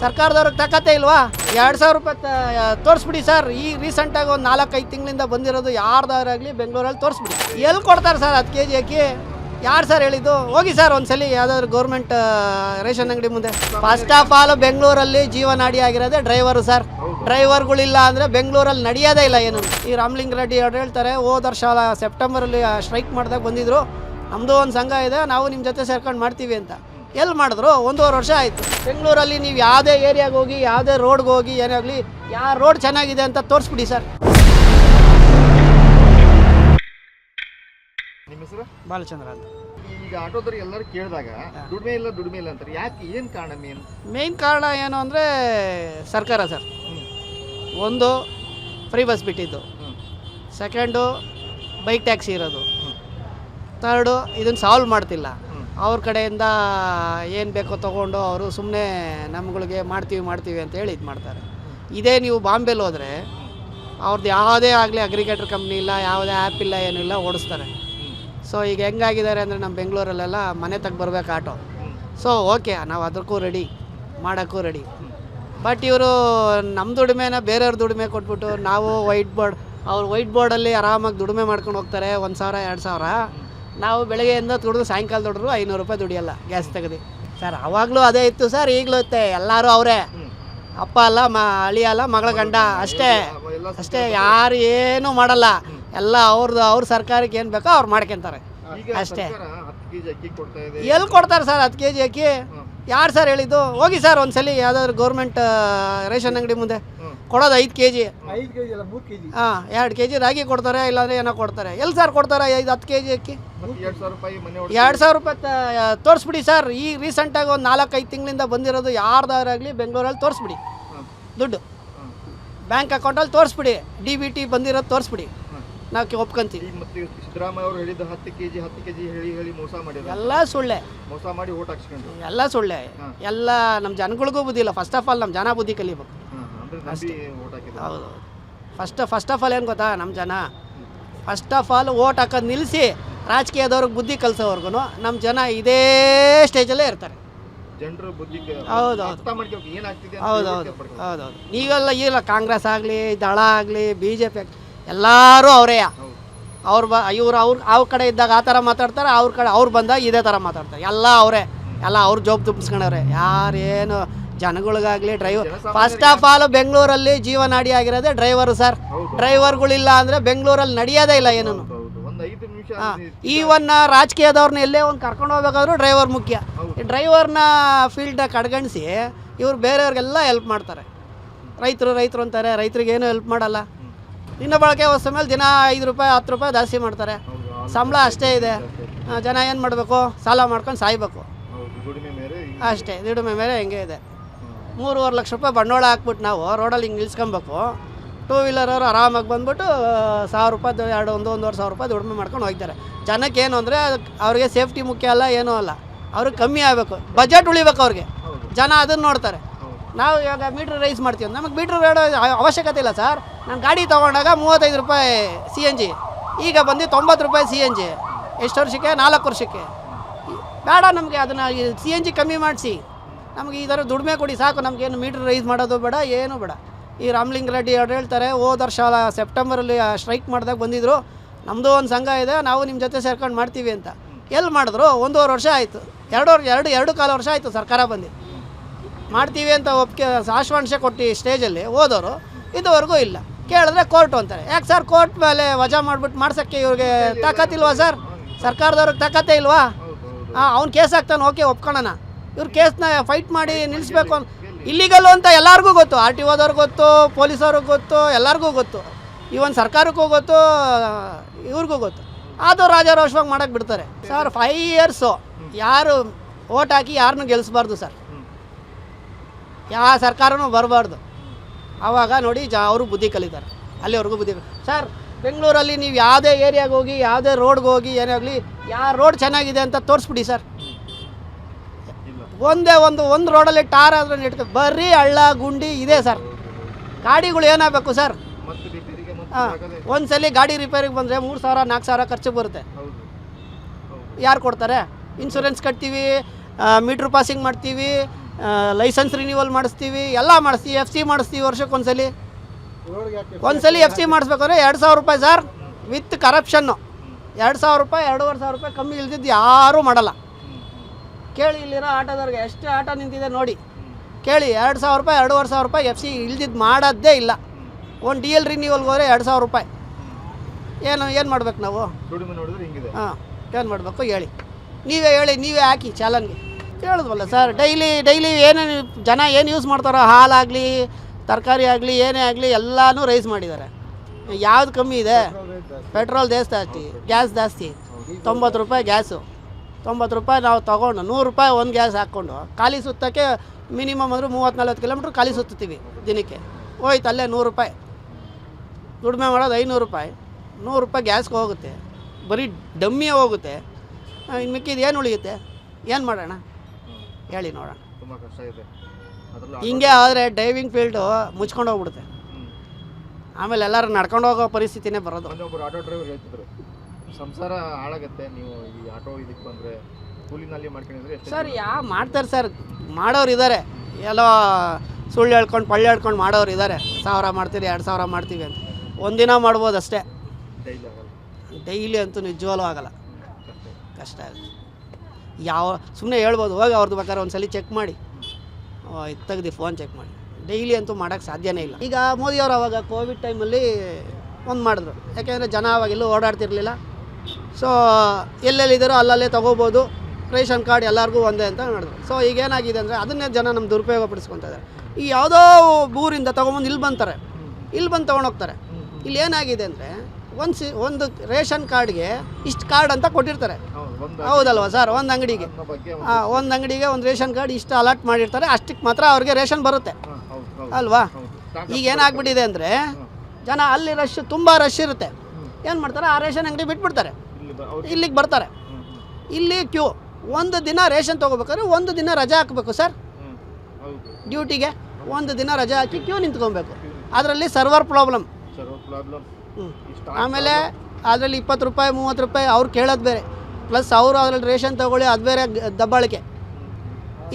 ಸರ್ಕಾರದವ್ರಿಗೆ ತಕತೆ ಇಲ್ವಾ? ಎರಡು ಸಾವಿರ ರೂಪಾಯಿ ತೋರಿಸ್ಬಿಡಿ ಸರ್. ಈ ರೀಸೆಂಟಾಗಿ ಒಂದು ನಾಲ್ಕೈದು ತಿಂಗಳಿಂದ ಬಂದಿರೋದು ಯಾರ್ದಾರಾಗಲಿ ಬೆಂಗಳೂರಲ್ಲಿ ತೋರಿಸ್ಬಿಡಿ. ಎಲ್ಲಿ ಕೊಡ್ತಾರೆ ಸರ್ ಹತ್ತು ಕೆ ಜಿ ಅಕ್ಕಿ? ಯಾರು ಸರ್ ಹೇಳಿದ್ದು? ಹೋಗಿ ಸರ್ ಒಂದ್ಸಲಿ ಯಾವ್ದಾದ್ರು ಗೌರ್ಮೆಂಟ್ ರೇಷನ್ ಅಂಗಡಿ ಮುಂದೆ. ಫಸ್ಟ್ ಆಫ್ ಆಲ್ ಬೆಂಗಳೂರಲ್ಲಿ ಜೀವನಾಡಿ ಆಗಿರೋದೇ ಡ್ರೈವರು ಸರ್. ಡ್ರೈವರ್ಗಳಿಲ್ಲ ಅಂದರೆ ಬೆಂಗಳೂರಲ್ಲಿ ನಡೆಯೋದೇ ಇಲ್ಲ ಏನು. ಈ ರಾಮಲಿಂಗ ರೆಡ್ಡಿ ಅವ್ರು ಹೇಳ್ತಾರೆ, ಹೋದ ವರ್ಷ ಸೆಪ್ಟೆಂಬರಲ್ಲಿ ಸ್ಟ್ರೈಕ್ ಮಾಡಿದಾಗ ಬಂದಿದ್ರು. ನಮ್ಮದು ಒಂದು ಸಂಘ ಇದೆ, ನಾವು ನಿಮ್ಮ ಜೊತೆ ಸೇರ್ಕೊಂಡು ಮಾಡ್ತೀವಿ ಅಂತ. ಎಲ್ಲಿ ಮಾಡಿದ್ರು? ಒಂದೂವರೆ ವರ್ಷ ಆಯಿತು. ಬೆಂಗಳೂರಲ್ಲಿ ನೀವು ಯಾವುದೇ ಏರಿಯಾಗೆ ಹೋಗಿ ಯಾವುದೇ ರೋಡ್ಗೆ ಹೋಗಿ ಏನೇ ಆಗಲಿ ಯಾವ ರೋಡ್ ಚೆನ್ನಾಗಿದೆ ಅಂತ ತೋರಿಸ್ಬಿಡಿ ಸರ್. ನಿಮ್ಮ ಹೆಸರು? ಬಾಲಚಂದ್ರ ಅಂತ. ಈಗ ಆಟೋದವ್ರು ಎಲ್ಲರೂ ಕೇಳಿದಾಗ ದುಡಿಮೆ ಇಲ್ಲ ದುಡಿಮೆ ಇಲ್ಲ ಅಂತಾರೆ. ಯಾಕೆ ಏನು ಕಾರಣ ಮೇನ್? ಮೇಯ್ನ್ ಕಾರಣ ಏನು ಅಂದರೆ ಸರ್ಕಾರ ಸರ್. ಒಂದು ಫ್ರೀ ಬಸ್ ಬಿಟ್ಟಿದ್ದು. ಸೆಕೆಂಡು ಬೈಕ್ ಟ್ಯಾಕ್ಸಿ ಇರೋದು. ತರ್ಡು ಇದನ್ನು ಸಾಲ್ವ್ ಮಾಡ್ತಿಲ್ಲ. ಅವ್ರ ಕಡೆಯಿಂದ ಏನು ಬೇಕೋ ತೊಗೊಂಡು ಅವರು ಸುಮ್ಮನೆ ನಮ್ಗಳಿಗೆ ಮಾಡ್ತೀವಿ ಮಾಡ್ತೀವಿ ಅಂತ ಹೇಳಿ ಇದು ಮಾಡ್ತಾರೆ. ಇದೇ ನೀವು ಬಾಂಬೆಲಿ ಹೋದರೆ ಅವ್ರದ್ದು ಯಾವುದೇ ಆಗಲಿ ಅಗ್ರಿಗೇಟರ್ ಕಂಪ್ನಿ ಇಲ್ಲ, ಯಾವುದೇ ಆ್ಯಪ್ ಇಲ್ಲ ಏನಿಲ್ಲ ಓಡಿಸ್ತಾರೆ. ಸೊ ಈಗ ಹೆಂಗಾಗಿದ್ದಾರೆ ಅಂದರೆ ನಮ್ಮ ಬೆಂಗಳೂರಲ್ಲೆಲ್ಲ ಮನೆ ತಗ ಬರ್ಬೇಕು ಆಟೋ. ಸೊ ಓಕೆ ನಾವು ಅದಕ್ಕೂ ರೆಡಿ ಮಾಡೋಕ್ಕೂ ರೆಡಿ ಬಟ್ ಇವರು ನಮ್ಮ ದುಡಿಮೆನ ಬೇರೆಯವ್ರ ದುಡಿಮೆ ಕೊಟ್ಬಿಟ್ಟು ನಾವು ವೈಟ್ ಬೋರ್ಡ್ ಅವ್ರು ವೈಟ್ ಬೋರ್ಡಲ್ಲಿ ಆರಾಮಾಗಿ ದುಡಿಮೆ ಮಾಡ್ಕೊಂಡು ಹೋಗ್ತಾರೆ, ಒಂದು ಸಾವಿರ, ಎರಡು ಸಾವಿರ. ನಾವು ಬೆಳಗ್ಗೆಯಿಂದ ದುಡಿದು ಸಾಯಂಕಾಲ ದುಡಿದ್ರು ಐನೂರು ರೂಪಾಯಿ ದುಡಿಯಲ್ಲ ಗ್ಯಾಸ್ ತೆಗೆದು. ಸರ್ ಅವಾಗಲೂ ಅದೇ ಇತ್ತು ಸರ್ ಈಗಲೂ ಇತ್ತೆ ಎಲ್ಲರೂ ಅವರೇ. ಅಪ್ಪ ಅಲ್ಲ ಮ ಅಳಿ ಅಲ್ಲ ಮಗಳ ಗಂಡ ಅಷ್ಟೇ. ಅಷ್ಟೇ ಯಾರು ಏನೂ ಮಾಡಲ್ಲ. ಎಲ್ಲ ಅವ್ರದ್ದು ಅವ್ರ ಸರ್ಕಾರಕ್ಕೆ ಏನು ಬೇಕೋ ಅವ್ರು ಮಾಡ್ಕೊಂತಾರೆ. ಅಷ್ಟೇ. ಎಲ್ಲಿ ಕೊಡ್ತಾರೆ ಸರ್ ಹತ್ತು ಕೆ ಜಿ ಅಕ್ಕಿ ಯಾರು ಸರ್ ಹೇಳಿದ್ದು? ಹೋಗಿ ಸರ್ ಒಂದ್ಸಲಿ ಯಾವ್ದಾದ್ರು ಗೌರ್ಮೆಂಟ್ ರೇಷನ್ ಅಂಗಡಿ ಮುಂದೆ. ಕೊಡೋದು ಐದು ಕೆ ಜಿ ಹಾಂ ಎರಡು ಕೆ ಜಿ ರಾಗಿ ಕೊಡ್ತಾರೆ ಇಲ್ಲಾಂದ್ರೆ ಏನೋ ಕೊಡ್ತಾರೆ. ಎಲ್ಲಿ ಸರ್ ಕೊಡ್ತಾರೆ ಐದು ಹತ್ತು ಕೆ ಜಿ ಅಕ್ಕಿ ಎರಡು ಸಾವಿರ ರೂಪಾಯಿ ಮನೆ ಎರಡು ಸಾವಿರ ರೂಪಾಯಿ ತ- ತೋರಿಸ್ಬಿಡಿ ಸರ್ ಈ ರೀಸೆಂಟಾಗಿ ಒಂದು ನಾಲ್ಕೈದು ತಿಂಗಳಿಂದ ಬಂದಿರೋದು ಯಾರ್ದಾರಾಗಲಿ ಬೆಂಗಳೂರಲ್ಲಿ ತೋರಿಸ್ಬಿಡಿ. ದುಡ್ಡು. ಬ್ಯಾಂಕ್ ಅಕೌಂಟಲ್ಲಿ ತೋರಿಸ್ಬಿಡಿ. ಡಿ ಬಿ ಟಿ ಬಂದಿರೋದು ತೋರಿಸ್ಬಿಡಿ. ನಾವು ಒಪ್ಕೊಂತೀವಿ. ಈಗ ಮತ್ತೆ ಸಿದ್ದರಾಮಯ್ಯ ಅವರು ಹೇಳಿದ್ದು ಹತ್ತು ಕೆಜಿ ಹತ್ತು ಕೆಜಿ ಹೇಳಿ ಹೇಳಿ ಮೋಸ ಮಾಡಿದ್ರು ಎಲ್ಲ ಸುಳ್ಳೆ. ಮೋಸ ಮಾಡಿ ಓಟ್ ಹಾಕ್ಸ್ಕೊಂಡ್ರು ಎಲ್ಲ ಸುಳ್ಳೆ. ಎಲ್ಲ ನಮ್ಮ ಜನಗಳಿಗೂ ಬುದ್ಧಿ ಇಲ್ಲ. ಫಸ್ಟ್ ಆಫ್ ಆಲ್ ನಮ್ಮ ಜನ ಬುದ್ಧಿ ಕಲಿಬೇಕು. ಹೌದು ಫಸ್ಟ್ ಫಸ್ಟ್ ಆಫ್ ಆಲ್ ಏನು ಗೊತ್ತಾ ನಮ್ಮ ಜನ? ಫಸ್ಟ್ ಆಫ್ ಆಲ್ ಓಟ್ ಹಾಕೋದು ನಿಲ್ಲಿಸಿ ರಾಜಕೀಯದವ್ರಿಗೆ ಬುದ್ಧಿ ಕಲಿಸೋವರೆಗೂ ನಮ್ಮ ಜನ ಇದೇ ಸ್ಟೇಜಲ್ಲೇ ಇರ್ತಾರೆ. ಜನರು ಬುದ್ಧಿ ಹೌದು, ಹೌದು. ಅರ್ಥ ಮಾಡ್ಕೋಬೇಕು ಏನಾಗ್ತಿದೆ ಅಂತ ಹೌದು ಹೌದು ಪಡ್ಕೊಬೇಕು. ಹೌದೌದು ಈಗೆಲ್ಲ ಈಗಲ್ಲ ಕಾಂಗ್ರೆಸ್ ಆಗಲಿ ದಳ ಆಗಲಿ ಬಿ ಜೆ ಪಿ ಎಲ್ಲರೂ ಅವರೇ. ಅವ್ರು ಬ ಇವ್ರು ಅವ್ರ ಅವ್ರ ಕಡೆ ಇದ್ದಾಗ ಆ ಥರ ಮಾತಾಡ್ತಾರೆ ಅವ್ರ ಕಡೆ ಅವ್ರು ಬಂದಾಗ ಇದೇ ಥರ ಮಾತಾಡ್ತಾರೆ. ಎಲ್ಲ ಅವರೇ. ಎಲ್ಲ ಅವ್ರ ಜೋಬ್ ತುಂಬಿಸ್ಕೊಂಡವ್ರೆ. ಯಾರೇನು ಜನಗಳಿಗಾಗಲಿ ಡ್ರೈವರ್ ಫಸ್ಟ್ ಆಫ್ ಆಲ್ ಬೆಂಗಳೂರಲ್ಲಿ ಜೀವನಾಡಿ ಆಗಿರೋದೇ ಡ್ರೈವರು ಸರ್. ಡ್ರೈವರ್ಗಳಿಲ್ಲ ಅಂದರೆ ಬೆಂಗಳೂರಲ್ಲಿ ನಡೆಯೋದೇ ಇಲ್ಲ ಏನೂ ಹಾಂ ಒಂದು ಐದು ನಿಮಿಷ ಈವನ್ ರಾಜಕೀಯದವ್ರನ್ನ ಎಲ್ಲೇ ಒಂದು ಕರ್ಕೊಂಡು ಹೋಗ್ಬೇಕಾದ್ರೂ ಡ್ರೈವರ್ ಮುಖ್ಯ. ಈ ಡ್ರೈವರ್ನ ಫೀಲ್ಡ್ ಕಡ್ಗಣಿಸಿ ಇವ್ರು ಬೇರೆಯವ್ರಿಗೆಲ್ಲ ಹೆಲ್ಪ್ ಮಾಡ್ತಾರೆ. ರೈತರು ರೈತರು ಅಂತಾರೆ ರೈತರಿಗೆ ಏನು ಹೆಲ್ಪ್ ಮಾಡಲ್ಲ. ದಿನ ಬಳಕೆ ವಸ್ತು ಮೇಲೆ ದಿನ ಐದು ರೂಪಾಯಿ ಹತ್ತು ರೂಪಾಯಿ ಜಾಸ್ತಿ ಮಾಡ್ತಾರೆ. ಸಂಬಳ ಅಷ್ಟೇ ಇದೆ. ಜನ ಏನು ಮಾಡಬೇಕು? ಸಾಲ ಮಾಡ್ಕೊಂಡು ಸಾಯ್ಬೇಕು. ಅಷ್ಟೇ ದುಡಿಮೆ ಮೇಲೆ ಹೆಂಗೆ ಇದೆ. ಮೂರುವರೆ ಲಕ್ಷ ರೂಪಾಯಿ ಬಂಡವಾಳ ಹಾಕ್ಬಿಟ್ಟು ನಾವು ರೋಡಲ್ಲಿ ಹಿಂಗೆ ನಿಲ್ಸ್ಕೊಬೇಕು. ಟೂ ವೀಲರ್ ಅವರು ಆರಾಮಾಗಿ ಬಂದ್ಬಿಟ್ಟು ಸಾವಿರ ರೂಪಾಯಿ ಎರಡು ಒಂದು, ಒಂದೂವರೆ ಸಾವಿರ ರೂಪಾಯಿ ದುಡಿಮೆ ಮಾಡ್ಕೊಂಡು ಹೋಗ್ತಾರೆ. ಜನಕ್ಕೆ ಏನು ಅಂದರೆ ಅವ್ರಿಗೆ ಸೇಫ್ಟಿ ಮುಖ್ಯ ಅಲ್ಲ, ಏನೂ ಅಲ್ಲ. ಅವ್ರಿಗೆ ಕಮ್ಮಿ ಆಗಬೇಕು. ಬಜೆಟ್ ಉಳಿಬೇಕು ಅವ್ರಿಗೆ. ಜನ ಅದನ್ನು ನೋಡ್ತಾರೆ. ನಾವು ಇವಾಗ ಮೀಟ್ರ್ ರೈಸ್ ಮಾಡ್ತೀವಿ ನಮಗೆ ಮೀಟ್ರ್ ರೇಡ ಅವಶ್ಯಕತೆ ಇಲ್ಲ ಸರ್. ನಾನು ಗಾಡಿ ತೊಗೊಂಡಾಗ ಮೂವತ್ತೈದು ರೂಪಾಯಿ ಸಿ ಎನ್ ಜಿ ಈಗ ಬಂದು ತೊಂಬತ್ತು ರೂಪಾಯಿ ಸಿ ಎನ್ ಜಿ ಎಷ್ಟು ವರ್ಷಕ್ಕೆ? ನಾಲ್ಕು ವರ್ಷಕ್ಕೆ. ಬೇಡ ನಮಗೆ ಅದನ್ನು ಸಿ ಎನ್ ಜಿ ಕಮ್ಮಿ ಮಾಡಿಸಿ. ನಮಗೆ ಈ ಥರ ದುಡಿಮೆ ಕೊಡಿ ಸಾಕು ನಮಗೇನು ಮೀಟ್ರ್ ರೈಸ್ ಮಾಡೋದು ಬೇಡ ಏನೂ ಬೇಡ. ಈ ರಾಮಲಿಂಗ ರೆಡ್ಡಿ ಅವ್ರು ಹೇಳ್ತಾರೆ ಹೋದ ವರ್ಷ ಸೆಪ್ಟೆಂಬರಲ್ಲಿ ಸ್ಟ್ರೈಕ್ ಮಾಡಿದಾಗ ಬಂದಿದ್ರು. ನಮ್ಮದು ಒಂದು ಸಂಘ ಇದೆ ನಾವು ನಿಮ್ಮ ಜೊತೆ ಸೇರ್ಕೊಂಡು ಮಾಡ್ತೀವಿ ಅಂತ. ಎಲ್ಲಿ ಮಾಡಿದ್ರು? ಒಂದೂವರೆ ವರ್ಷ ಆಯಿತು. ಎರಡು ಎರಡು ಎರಡು ಕಾಲು ವರ್ಷ ಆಯಿತು ಸರ್ಕಾರ ಬಂದು ಮಾಡ್ತೀವಿ ಅಂತ ಒಪ್ಪಿಗೆ ಆಶ್ವಾಂಶ ಕೊಟ್ಟು ಸ್ಟೇಜಲ್ಲಿ ಹೋದವರು ಇದುವರೆಗೂ ಇಲ್ಲ. ಕೇಳಿದ್ರೆ ಕೋರ್ಟು ಅಂತಾರೆ. ಯಾಕೆ ಸರ್ ಕೋರ್ಟ್ ಮೇಲೆ ವಜಾ ಮಾಡಿಬಿಟ್ಟು ಮಾಡ್ಸೋಕ್ಕೆ ಇವ್ರಿಗೆ ತಾಕತ್ತಿಲ್ವಾ ಸರ್ ಸರ್ಕಾರದವ್ರಿಗೆ ತಾಕತ್ತೇ ಇಲ್ವಾ? ಹಾಂ ಅವ್ನು ಕೇಸ್ ಹಾಕ್ತಾನೆ ಓಕೆ ಒಪ್ಕೊಳ್ಳೋಣ ಇವ್ರು ಕೇಸ್ನ ಫೈಟ್ ಮಾಡಿ ನಿಲ್ಲಿಸ್ಬೇಕು ಅಂತ ಇಲ್ಲಿಗಲ್ಲು ಅಂತ ಎಲ್ಲರಿಗೂ ಗೊತ್ತು. ಆರ್ ಟಿ ಓದವ್ರಿಗೆ ಗೊತ್ತು, ಪೊಲೀಸವ್ರಿಗೆ ಗೊತ್ತು, ಎಲ್ಲರಿಗೂ ಗೊತ್ತು. ಇವನ್ ಸರ್ಕಾರಕ್ಕೂ ಗೊತ್ತು, ಇವ್ರಿಗೂ ಗೊತ್ತು. ಅದು ರಾಜಾರೋಷವಾಗಿ ಮಾಡಕ್ಕೆ ಬಿಡ್ತಾರೆ. ಸರ್ ಫೈವ್ ಇಯರ್ಸು ಯಾರು ಓಟ್ ಹಾಕಿ ಯಾರನ್ನೂ ಗೆಲ್ಲಿಸ್ಬಾರ್ದು ಸರ್. ಯಾವ ಸರ್ಕಾರನೂ ಬರಬಾರ್ದು. ಆವಾಗ ನೋಡಿ ಜ, ಅವರು ಬುದ್ಧಿ ಕಲಿತಾರೆ. ಅಲ್ಲಿವರೆಗೂ ಬುದ್ಧಿ ಸರ್, ಬೆಂಗಳೂರಲ್ಲಿ ನೀವು ಯಾವುದೇ ಏರಿಯಾಗೆ ಹೋಗಿ, ಯಾವುದೇ ರೋಡ್ಗೆ ಹೋಗಿ ಏನೇ ಆಗಲಿ ಯಾವ ರೋಡ್ ಚೆನ್ನಾಗಿದೆ ಅಂತ ತೋರಿಸ್ಬಿಡಿ ಸರ್. ಒಂದೇ ಒಂದು ಒಂದು ರೋಡಲ್ಲಿ ಟಾರ್ ಆದ್ರೆ ಇಟ್ಕೊ ಬರೀ ಹಳ್ಳ ಗುಂಡಿ ಇದೆ ಸರ್ ಗಾಡಿಗಳು ಏನಾಗಬೇಕು ಸರ್ ಹಾಂ ಒಂದು ಒಂದ್ಸಲಿ ಗಾಡಿ ರಿಪೇರಿಗೆ ಬಂದರೆ ಮೂರು ಸಾವಿರ ನಾಲ್ಕು ಸಾವಿರ ಖರ್ಚು ಬರುತ್ತೆ. ಯಾರು ಕೊಡ್ತಾರೆ? ಇನ್ಶೂರೆನ್ಸ್ ಕಟ್ತೀವಿ ಮೀಟ್ರ್ ಪಾಸಿಂಗ್ ಮಾಡ್ತೀವಿ ಲೈಸೆನ್ಸ್ ರಿನ್ಯೂವಲ್ ಮಾಡಿಸ್ತೀವಿ ಎಲ್ಲ ಮಾಡಿಸ್ತೀವಿ ಎಫ್ ಸಿ ಮಾಡಿಸ್ತೀವಿ ವರ್ಷಕ್ಕೊಂದ್ಸಲಿ ಒಂದ್ಸಲಿ. ಎಫ್ ಸಿ ಮಾಡಿಸ್ಬೇಕಂದ್ರೆ ಎರಡು ಸಾವಿರ ರೂಪಾಯಿ ಸರ್ ವಿತ್ ಕರಪ್ಷನ್ನು ಎರಡು ಸಾವಿರ ರೂಪಾಯಿ ಎರಡೂವರೆ ಸಾವಿರ ರೂಪಾಯಿ ಕಮ್ಮಿ ಇಲ್ದಿದ್ದು ಯಾರೂ ಮಾಡಲ್ಲ. ಕೇಳಿ ಇಲ್ಲಿರೋ ಆಟೋದವ್ರಿಗೆ ಎಷ್ಟು ಆಟೋ ನಿಂತಿದೆ ನೋಡಿ. ಕೇಳಿ ಎರಡು ಸಾವಿರ ರೂಪಾಯಿ ಎರಡೂವರೆ ಸಾವಿರ ರೂಪಾಯಿ ಎಫ್ ಸಿ ಇಲ್ದಿದ್ದು ಮಾಡೋದೇ ಇಲ್ಲ. ಒಂದು ಡಿ ಎಲ್ ರಿನ್ಯೂವಲ್ಗೆ ಹೋದರೆ ಎರಡು ಸಾವಿರ ರೂಪಾಯಿ. ಏನು ಏನು ಮಾಡ್ಬೇಕು ನಾವು? ಹಾಂ ಏನು ಮಾಡಬೇಕು ಹೇಳಿ. ನೀವೇ ಹೇಳಿ ನೀವೇ ಹಾಕಿ ಚಾಲನ್ಗೆ. ಹೇಳಿದ್ವಲ್ಲ ಸರ್ ಡೈಲಿ ಡೈಲಿ ಏನೇನು ಜನ ಏನು ಯೂಸ್ ಮಾಡ್ತಾರೋ ಹಾಲಾಗಲಿ ತರಕಾರಿ ಆಗಲಿ ಏನೇ ಆಗಲಿ ಎಲ್ಲನೂ ರೈಸ್ ಮಾಡಿದ್ದಾರೆ. ಯಾವ್ದು ಕಮ್ಮಿ ಇದೆ? ಪೆಟ್ರೋಲ್ ಜಾಸ್ತಿ. ಜಾಸ್ತಿ ಗ್ಯಾಸ್ ಜಾಸ್ತಿ. ತೊಂಬತ್ತು ರೂಪಾಯಿ ಗ್ಯಾಸು ತೊಂಬತ್ತು ರೂಪಾಯಿ ನಾವು ತೊಗೊಂಡು ನೂರು ರೂಪಾಯಿ ಒಂದು ಗ್ಯಾಸ್ ಹಾಕ್ಕೊಂಡು ಖಾಲಿ ಸುತ್ತಕ್ಕೆ ಮಿನಿಮಮ್ ಅಂದರೆ ಮೂವತ್ತು ನಲ್ವತ್ತು ಕಿಲೋಮೀಟ್ರ್ ಖಾಲಿ ಸುತ್ತೀವಿ ದಿನಕ್ಕೆ. ಹೋಯ್ತು ಅಲ್ಲೇ ನೂರು ರೂಪಾಯಿ. ದುಡಿಮೆ ಮಾಡೋದು ಐನೂರು ರೂಪಾಯಿ. ನೂರು ರೂಪಾಯಿ ಗ್ಯಾಸ್ಗೆ ಹೋಗುತ್ತೆ. ಬರೀ ಡಮ್ಮಿ ಹೋಗುತ್ತೆ. ಇನ್ನು ಮಿಕ್ಕಿದ್ದು ಏನು ಉಳಿಯುತ್ತೆ? ಏನು ಮಾಡೋಣ? ಹೇಳಿ ನೋಡೋಣ. ತುಂಬ ಕಷ್ಟ ಇದೆ. ಅದರಲ್ಲೂ ಹಿಂಗೆ ಆದರೆ ಡೈವಿಂಗ್ ಫೀಲ್ಡು ಮುಚ್ಕೊಂಡು ಹೋಗ್ಬಿಡುತ್ತೆ. ಆಮೇಲೆ ಎಲ್ಲರೂ ನಡ್ಕೊಂಡು ಹೋಗೋ ಪರಿಸ್ಥಿತಿನೇ ಬರೋದು. ಸಂಸಾರ ಹಾಳಾಗತ್ತೆ ನೀವು ಈ ಆಟೋ ಇದಕ್ಕೆ ಬಂದ್ರೆ ಕೂಲಿನಲ್ಲಿ ಮಾಡ್ಕೊಂಡಿದ್ರೆ ಸರ್ ಯಾ ಮಾಡ್ತಾರೆ ಸರ್ ಮಾಡೋರು ಇದ್ದಾರೆ ಎಲ್ಲೋ ಸುಳ್ಳು ಹೇಳ್ಕೊಂಡು ಪಳ್ಳು ಹೇಳ್ಕೊಂಡು ಮಾಡೋರು ಇದ್ದಾರೆ ಸಾವಿರ ಮಾಡ್ತೀರಿ ಎರಡು ಸಾವಿರ ಮಾಡ್ತೀವಿ ಅಂತ. ಒಂದಿನ ಮಾಡ್ಬೋದು ಅಷ್ಟೇ. ಡೈಲಿ ಅಂತೂ ನಿಜವಾಗ್ಲೂ ಆಗಲ್ಲ. ಕಷ್ಟ. ಆಗುತ್ತೆ. ಯಾವ ಸುಮ್ಮನೆ ಹೇಳ್ಬೋದು ಹೋಗಿ ಅವ್ರದ್ದು ಬೇಕಾದ್ರೆ ಒಂದು ಸಲ ಚೆಕ್ ಮಾಡಿ ಇದು ತೆಗ್ದು ಫೋನ್ ಚೆಕ್ ಮಾಡಿ. ಡೈಲಿ ಅಂತೂ ಮಾಡೋಕ್ಕೆ ಸಾಧ್ಯನೇ ಇಲ್ಲ. ಈಗ ಮೋದಿಯವರು ಅವಾಗ ಕೋವಿಡ್ ಟೈಮಲ್ಲಿ ಒಂದು ಮಾಡಿದ್ರು. ಯಾಕೆಂದರೆ ಜನ ಅವಾಗೆಲ್ಲೂ ಓಡಾಡ್ತಿರ್ಲಿಲ್ಲ. ಸೊ ಎಲ್ಲೆಲ್ಲಿದ್ದಾರೋ ಅಲ್ಲಲ್ಲೇ ತೊಗೋಬೋದು. ರೇಷನ್ ಕಾರ್ಡ್ ಎಲ್ಲರಿಗೂ ಒಂದೇ ಅಂತ ನೋಡಿದ್ರು ಸೊ ಈಗ ಏನಾಗಿದೆ ಅಂದರೆ ಅದನ್ನೇ ಜನ ನಮ್ಮ ದುರುಪಯೋಗ ಪಡಿಸ್ಕೊತಾರೆ ಈ ಯಾವುದೋ ಊರಿಂದ ತೊಗೊಂಬಂದು ಇಲ್ಲಿ ಬಂತಾರೆ. ಇಲ್ಲಿ ಬಂದು ತೊಗೊಂಡೋಗ್ತಾರೆ ಇಲ್ಲಿ ಏನಾಗಿದೆ ಅಂದರೆ ಒಂದು ಸಿ ಒಂದು ರೇಷನ್ ಕಾರ್ಡ್ಗೆ ಇಷ್ಟು ಕಾರ್ಡ್ ಅಂತ ಕೊಟ್ಟಿರ್ತಾರೆ. ಹೌದು ಹೌದಲ್ವಾ ಸರ್? ಒಂದು ಅಂಗಡಿಗೆ. ಒಂದು- ಹಾಂ ಒಂದು ಅಂಗಡಿಗೆ ಒಂದು ರೇಷನ್ ಕಾರ್ಡ್ ಇಷ್ಟು ಅಲಾಟ್ ಮಾಡಿರ್ತಾರೆ. ಅಷ್ಟಕ್ಕೆ ಮಾತ್ರ ಅವ್ರಿಗೆ ರೇಷನ್ ಬರುತ್ತೆ. ಅಲ್ವಾ? ಈಗ ಏನಾಗ್ಬಿಟ್ಟಿದೆ ಅಂದರೆ ಜನ ಅಲ್ಲಿ ರಶ್ ತುಂಬ ರಶ್ ಇರುತ್ತೆ. ಏನು ಮಾಡ್ತಾರೆ? ಆ ರೇಷನ್ ಅಂಗಡಿ ಬಿಟ್ಬಿಡ್ತಾರೆ. ಇಲ್ಲಿಗೆ ಬರ್ತಾರೆ. ಇಲ್ಲಿ ಕ್ಯೂ ಒಂದು ದಿನ ರೇಷನ್ ತೊಗೋಬೇಕಾದ್ರೆ ಒಂದು ದಿನ ರಜಾ ಹಾಕಬೇಕು ಸರ್. ಡ್ಯೂಟಿಗೆ ಒಂದು ದಿನ ರಜಾ ಹಾಕಿ ಕ್ಯೂ ನಿಂತ್ಕೊಬೇಕು. ಅದರಲ್ಲಿ ಸರ್ವರ್ ಪ್ರಾಬ್ಲಮ್. ಆಮೇಲೆ ಅದರಲ್ಲಿ ಇಪ್ಪತ್ತು ರೂಪಾಯಿ ಮೂವತ್ತು ರೂಪಾಯಿ ಅವ್ರು ಕೇಳೋದು ಬೇರೆ. ಪ್ಲಸ್ ಅವರು ಅದರಲ್ಲಿ ರೇಷನ್ ತಗೊಳ್ಳಿ ಅದು ಬೇರೆ ದಬ್ಬಾಳಿಕೆ.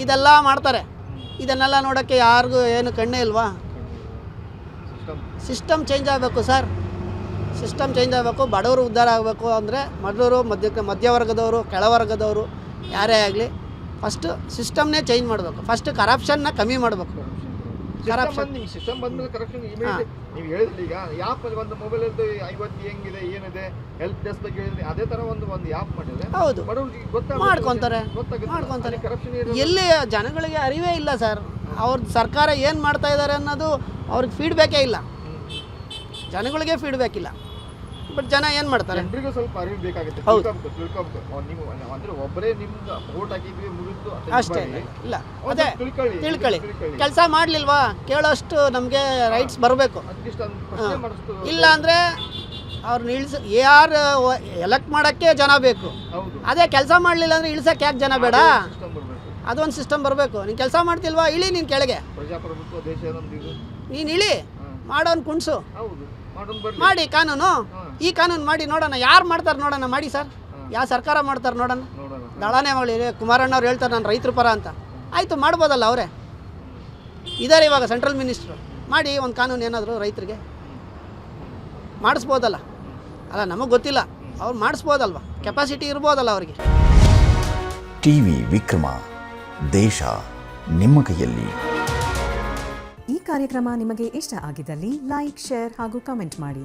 ಇದೆಲ್ಲ ಮಾಡ್ತಾರೆ. ಇದನ್ನೆಲ್ಲ ನೋಡೋಕ್ಕೆ ಯಾರಿಗೂ ಏನು ಕಣ್ಣೇ ಇಲ್ವಾ? ಸಿಸ್ಟಮ್ ಚೇಂಜ್ ಆಗಬೇಕು ಸರ್. ಸಿಸ್ಟಮ್ ಚೇಂಜ್ ಆಗಬೇಕು ಬಡವರು ಉದ್ಧಾರ ಆಗಬೇಕು ಅಂದರೆ ಬಡವರು ಮಧ್ಯ ಮಧ್ಯವರ್ಗದವರು ಕೆಳವರ್ಗದವರು ಯಾರೇ ಆಗಲಿ ಫಸ್ಟು ಸಿಸ್ಟಮ್ನೇ ಚೇಂಜ್ ಮಾಡಬೇಕು. ಫಸ್ಟ್ ಕರಪ್ಷನ್ನ ಕಮ್ಮಿ ಮಾಡಬೇಕು. ಕರಪ್ಷನ್ ನಿಮ್ಗೆ ಸಿಸ್ಟಮ್ ಬಂದ್ಮೇಲೆ ಕರಪ್ಷನ್ ಇಮಿಡಿಯೇಟ್ ನೀವು ಹೇಳಿದ್ರಿ ಈಗ ಯಾಪ್ ಅಲ್ಲಿ ಒಂದು ಮೊಬೈಲ್ ಅಲ್ಲಿ ಇವತ್ತು ಹೆಂಗಿದೆ ಏನಿದೆ ಹೆಲ್ಪ್ ಡೆಸ್ಕ್ ಬಗ್ಗೆ ಹೇಳಿದ್ರಿ ಅದೇ ತರ ಒಂದು ಒಂದು ಯಾಪ್ ಮಾಡಿದ್ರೆ ಹೌದು. ಬಡವರಿಗೆ ಗೊತ್ತಾಗುತ್ತೆ ಮಾಡ್ಕೊಂತಾರೆ. ಮಾಡ್ಕೊಂತಾರೆ. ಕರಪ್ಷನ್ ಎಲ್ಲಿ ಜನಗಳಿಗೆ ಅರಿವೇ ಇಲ್ಲ ಸರ್. ಅವ್ರ ಸರ್ಕಾರ ಏನು ಮಾಡ್ತಾ ಇದ್ದಾರೆ ಅನ್ನೋದು ಅವ್ರಿಗೆ ಫೀಡ್ಬ್ಯಾಕೇ ಇಲ್ಲ. ಜನಗಳಿಗೆ ಫೀಡ್ಬ್ಯಾಕ್ ಇಲ್ಲ. ಬಟ್ ಜನ ಏನು ಮಾಡ್ತಾರೆ? ಜನರಿಗೂ ಸ್ವಲ್ಪ ಅರಿವು ಬೇಕಾಗುತ್ತೆ. ಹೌದು. ತಿಳ್ಕೊಬೇಕು. ತಿಳ್ಕೊಬೇಕು ನೀವು ಅಂದ್ರೆ ಒಬ್ಬರೇ ನಿಮ್ಗೆ ವೋಟ್ ಹಾಕಿದ್ವಿ ಮುಗಿದು ಅಷ್ಟೇ ಇಲ್ಲ. ಅದೇ ತಿಳ್ಕೊಳ್ಳಿ ಕೆಲಸ ಮಾಡಲಿಲ್ವಾ? ಕೇಳೋಷ್ಟು ನಮಗೆ ರೈಟ್ಸ್ ಬರಬೇಕು. ಇಲ್ಲ ಅಂದರೆ ಅವ್ರನ್ನ ಇಳಿಸ ಯಾರು ಎಲೆಕ್ಟ್ ಮಾಡೋಕ್ಕೆ ಜನ ಬೇಕು. ಅದೇ ಕೆಲಸ ಮಾಡಲಿಲ್ಲ ಅಂದರೆ ಇಳ್ಸಕ್ಕೆ ಯಾಕೆ ಜನ ಬೇಡ? ಅದೊಂದು ಸಿಸ್ಟಮ್ ಬರಬೇಕು. ನೀನು ಕೆಲಸ ಮಾಡ್ತಿಲ್ವಾ? ಇಳಿ ನೀನು ಕೆಳಗೆ. ನೀನು ಇಳಿ. ಮಾಡೋನ್ ಕುಣ್ಸು. ಮಾಡಿ ಕಾನೂನು. ಈ ಕಾನೂನು ಮಾಡಿ ನೋಡೋಣ. ಯಾರು ಮಾಡ್ತಾರೆ ನೋಡೋಣ? ಮಾಡಿ ಸರ್. ಯಾವ ಸರ್ಕಾರ ಮಾಡ್ತಾರೆ ನೋಡೋಣ? ನೋಡೋಣ. ದಳಾನೇ ಮಾಡಿ ಕುಮಾರಣ್ಣವ್ರು ಹೇಳ್ತಾರೆ ನಾನು ರೈತರ ಪರ ಅಂತ. ಆಯಿತು ಮಾಡ್ಬೋದಲ್ಲ ಅವರೇ. ಇದಾರೆ ಇವಾಗ ಸೆಂಟ್ರಲ್ ಮಿನಿಸ್ಟ್ರು. ಮಾಡಿ ಒಂದು ಕಾನೂನು ಏನಾದರೂ ರೈತರಿಗೆ. ಮಾಡಿಸ್ಬೋದಲ್ಲ. ಅಲ್ಲ ನಮಗೆ ಗೊತ್ತಿಲ್ಲ. ಅವ್ರು ಮಾಡಿಸ್ಬೋದಲ್ವ? ಕೆಪಾಸಿಟಿ ಇರ್ಬೋದಲ್ಲ ಅವರಿಗೆ. ಟಿ ವಿ ವಿಕ್ರಮ ದೇಶ ನಿಮ್ಮ ಕೈಯಲ್ಲಿ. ಈ ಕಾರ್ಯಕ್ರಮ ನಿಮಗೆ ಇಷ್ಟ ಆಗಿದ್ದಲ್ಲಿ ಲೈಕ್ ಶೇರ್ ಹಾಗೂ ಕಮೆಂಟ್ ಮಾಡಿ.